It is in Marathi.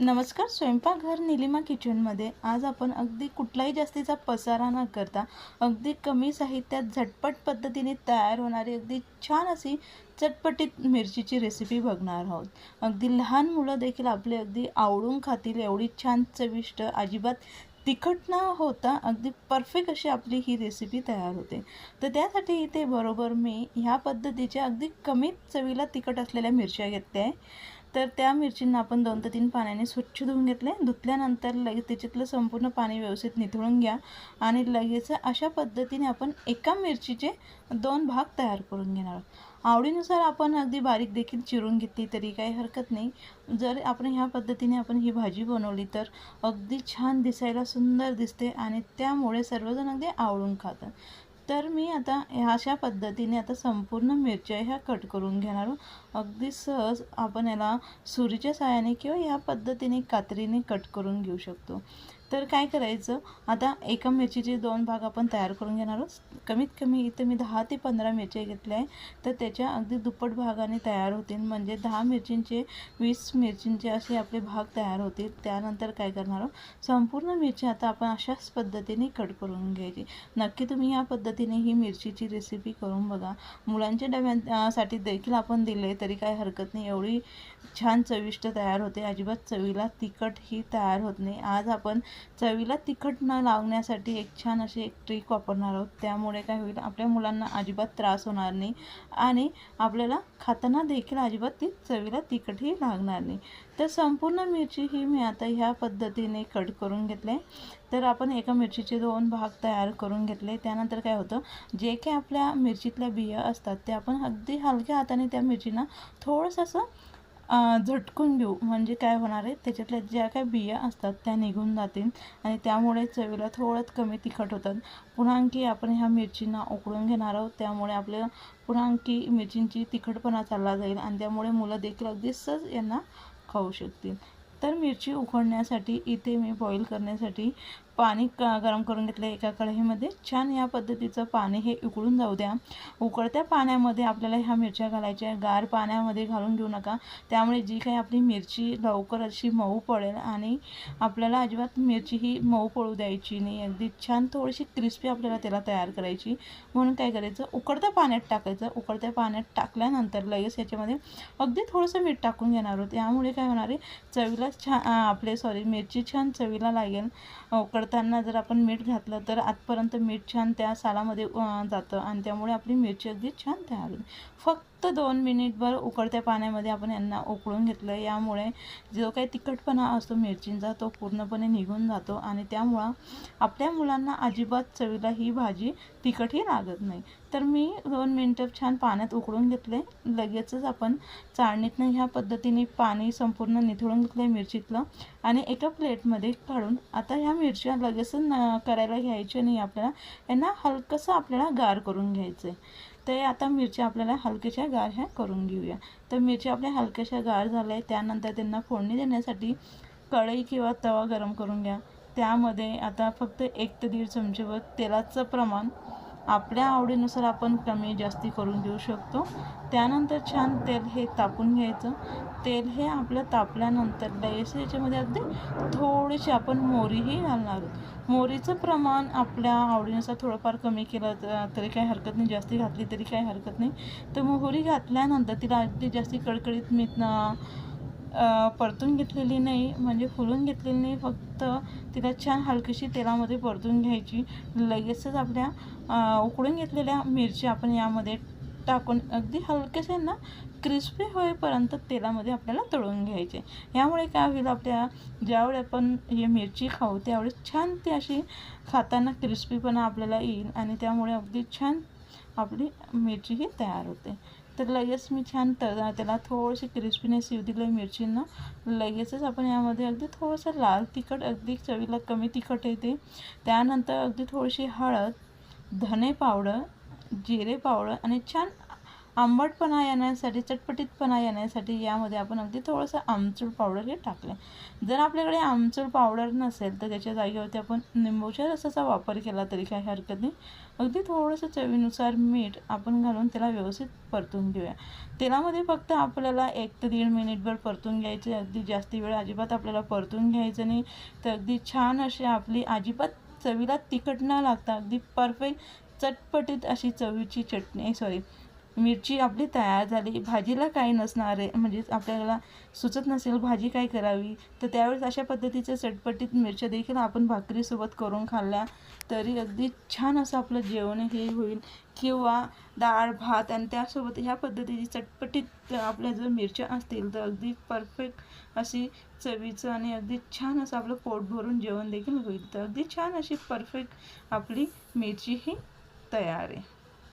नमस्कार स्वयंपाकघर निलिमा किचनमध्ये. आज आपण अगदी कुठलाही जास्तीचा पसारा न करता अगदी कमी साहित्यात झटपट पद्धतीने तयार होणारी अगदी छान अशी चटपटीत मिरचीची रेसिपी बघणार आहोत. अगदी लहान मुलं देखील आपले अगदी आवडून खातील एवढी छान चविष्ट अजिबात तिखट न होता अगदी परफेक्ट अशी आपली ही रेसिपी तयार होते. तर त्यासाठी इथे बरोबर मी ह्या पद्धतीच्या अगदी कमी चवीला तिखट असलेल्या मिरच्या घेतल्या आहे. तर त्या मिरचींना आपण दोन ते तीन पाण्याने स्वच्छ धुवून घेतले. धुतल्यानंतर लगेच त्याच्यातलं संपूर्ण पाणी व्यवस्थित निथळून घ्या आणि लगेच अशा पद्धतीने आपण एका मिरचीचे दोन भाग तयार करून घेणार आहोत. आवडीनुसार आपण अगदी बारीक देखील चिरून घेतली तरी काही हरकत नाही. जर आपण ह्या पद्धतीने आपण ही भाजी बनवली तर अगदी छान दिसायला सुंदर दिसते आणि त्यामुळे सर्वजण अगदी आवडून खातात. तर मी आता ह्या अशा पद्धतीने आता संपूर्ण मिरच्या ह्या कट करून घेणार अगदी सहज आपण याला सुरीच्या साहाय्याने किंवा ह्या पद्धतीने कात्रीने कट करून घेऊ शकतो. तर काय करायचं? आता एका मिरचीचे दोन भाग आपण तयार करून घेणार आहोत. कमीत कमी इथं मी दहा ते पंधरा मिरच्या घेतल्या आहे तर त्याच्या अगदी दुप्पट भागाने तयार होतील. म्हणजे दहा मिरचींचे वीस मिरचींचे असे आपले भाग तयार होतील. त्यानंतर काय करणार आहोत? संपूर्ण मिरची आता आपण अशाच पद्धतीने कट करून घ्यायची. नक्की तुम्ही या पद्धतीने ही मिरचीची रेसिपी करून बघा. मुलांच्या डब्यासाठी देखील आपण दिले तरी काय हरकत नाही. एवढी छान चविष्ट तयार होते. अजिबात चवीला तिखट ही तयार होत नाही. आज आपण चवीला तिखट न लावण्यासाठी एक छान अशी एक ट्रिक वापरणार आहोत. त्यामुळे काय होईल आपल्या मुलांना अजिबात त्रास होणार नाही आणि आपल्याला खाताना देखील अजिबात ती चवीला तिखटही लागणार नाही. तर संपूर्ण मिरची ही मी आता ह्या पद्धतीने कट करून घेतले. तर आपण एका मिरचीचे दोन भाग तयार करून घेतले. त्यानंतर काय होतं जे काही आपल्या मिरचीतल्या बिया असतात ते आपण अगदी हलक्या हाताने त्या मिरचीना थोडंसं असं झटकून घेऊ म्हणजे काय होणार आहे? त्याच्यातल्या ज्या काही बिया असतात त्या निघून जातील आणि त्यामुळे चवीला थोडं कमी तिखट होतात पुन्हा आणखी आपण ह्या मिरचींना उकळून घेणार आहोत. त्यामुळे आपल्या पुन्हा आणखी मिरचींची तिखटपणा चालला जाईल आणि त्यामुळे मुलं देखील अगदी सहज यांना खाऊ शकतील. तर मिरची उकडण्यासाठी इथे मी बॉईल करण्यासाठी पाणी क गरम करून घेतलं एका कढईमध्ये. छान या पद्धतीचं पाणी हे उकळून जाऊ द्या. उकळत्या पाण्यामध्ये आपल्याला ह्या मिरच्या घालायच्या गार पाण्यामध्ये घालून घेऊ नका. त्यामुळे जी काही आपली मिरची लवकर अशी मऊ पडेल आणि आपल्याला अजिबात मिरची ही मऊ पळू द्यायची नाही. अगदी छान थोडीशी क्रिस्पी आपल्याला त्याला तयार करायची. म्हणून काय करायचं? उकळत्या पाण्यात टाकायचं. उकळत्या पाण्यात टाकल्यानंतर लगेच याच्यामध्ये अगदी थोडंसं मीठ टाकून घेणार आहोत. त्यामुळे काय होणार आहे? चवीला छान आपले सॉरी मिरची छान चवीला लागेल. उकडताना जर आपण मीठ घातलं तर आतपर्यंत मीठ छान त्या सालामध्ये जातं आणि त्यामुळे आपली मिरची अगदी छान तयार होईल. फक्त फक्त दोन मिनिटभर उकळत्या पाण्यामध्ये आपण यांना उकळून घेतलं. यामुळे जो काही तिखटपणा असतो मिरचींचा तो पूर्णपणे निघून जातो आणि त्यामुळं आपल्या मुलांना अजिबात चवीला ही भाजी तिखटही लागत नाही. तर मी दोन मिनटं छान पाण्यात उकळून घेतले. लगेचच आपण चाळणीतनं ह्या पद्धतीने पाणी संपूर्ण निथळून घेतलं आहे मिरचीतलं आणि एका प्लेटमध्ये काढून आता ह्या मिरच्या लगेच न करायला घ्यायच्या नाही. आपल्याला यांना हलकंसं आपल्याला गार करून घ्यायचं आहे ते आता मिरच्या आपल्याला हलक्याशा गार ह्या करून घेऊया. तर मिरच्या आपल्या हलक्याशा गार झाल्या त्यानंतर त्यांना फोडणी देण्यासाठी कढई किंवा तवा गरम करून घ्या. त्यामध्ये आता फक्त एक ते दीड चमचेवर तेलाचं प्रमाण आपल्या आवडीनुसार आपण कमी जास्ती करून देऊ शकतो. त्यानंतर छान तेल हे तापून घ्यायचं. तेल हे आपलं तापल्यानंतर लगेच याच्यामध्ये अगदी थोडीशी आपण मोरीही घालणार. मोरीचं प्रमाण आपल्या आवडीनुसार थोडंफार कमी केलं तरी काही हरकत नाही. जास्ती घातली तरी काही हरकत नाही. तर मोहरी घातल्यानंतर तिला अगदी जास्ती कडकडीत मीठ परतून घेतलेली नाही. म्हणजे फुलून घेतलेली नाही. फक्त तिला छान हलकीशी तेलामध्ये परतून घ्यायची. लगेचच आपल्या उकडून घेतलेल्या मिरच्या आपण यामध्ये टाकून अगदी हलकेसे ना क्रिस्पी होईपर्यंत तेलामध्ये आपल्याला तळून घ्यायचे. यामुळे काय होईल आपल्या ज्यावेळी आपण ही मिरची खाऊ त्यावेळी छान ती अशी खाताना क्रिस्पीपणा आपल्याला येईल आणि त्यामुळे अगदी छान आपली मिरची ही तयार होते. तर लगेच मी छान तर त्याला थोडीशी क्रिस्पीनेस येऊ दिलं आहे मिरचींना. लगेचच आपण यामध्ये अगदी थोडंसं लाल तिखट अगदी चवीला कमी तिखट येते. त्यानंतर अगदी थोडीशी हळद धने पावडर जिरे पावडर आणि छान आंबटपणा येण्यासाठी चटपटीतपणा येण्यासाठी यामध्ये आपण अगदी थोडंसं आमचूर पावडर हे टाकले जर आपल्याकडे आमचूर पावडर नसेल तर त्याच्या जागेवरती आपण निंबूच्या रसाचा वापर केला तरी काही हरकत नाही. अगदी थोडंसं चवीनुसार मीठ आपण घालून त्याला व्यवस्थित परतून घेऊया. तेलामध्ये फक्त आपल्याला एक ते दीड मिनिटभर परतून घ्यायचे. अगदी जास्ती वेळ अजिबात आपल्याला परतून घ्यायचं नाही. तर अगदी छान अशी आपली अजिबात चवीला तिखट न लागता अगदी परफेक्ट चटपटीत अशी चवीची चटणी सॉरी मिरची आपली तयार झाली भाजीला काही नसणार आहे म्हणजेच आपल्याला सुचत नसेल भाजी काय करावी तर त्यावेळेस अशा पद्धतीच्या चटपटीत मिरच्या देखील आपण भाकरीसोबत करून खाल्ल्या तरी अगदी छान असं आपलं जेवण हे होईल. किंवा डाळ भात आणि त्यासोबत ह्या पद्धतीची चटपटीत आपल्या जर मिरच्या असतील तर अगदी परफेक्ट अशी चवीचं आणि अगदी छान असं आपलं पोट भरून जेवण देखील होईल. तर अगदी छान अशी परफेक्ट आपली मिरची ही तयार आहे.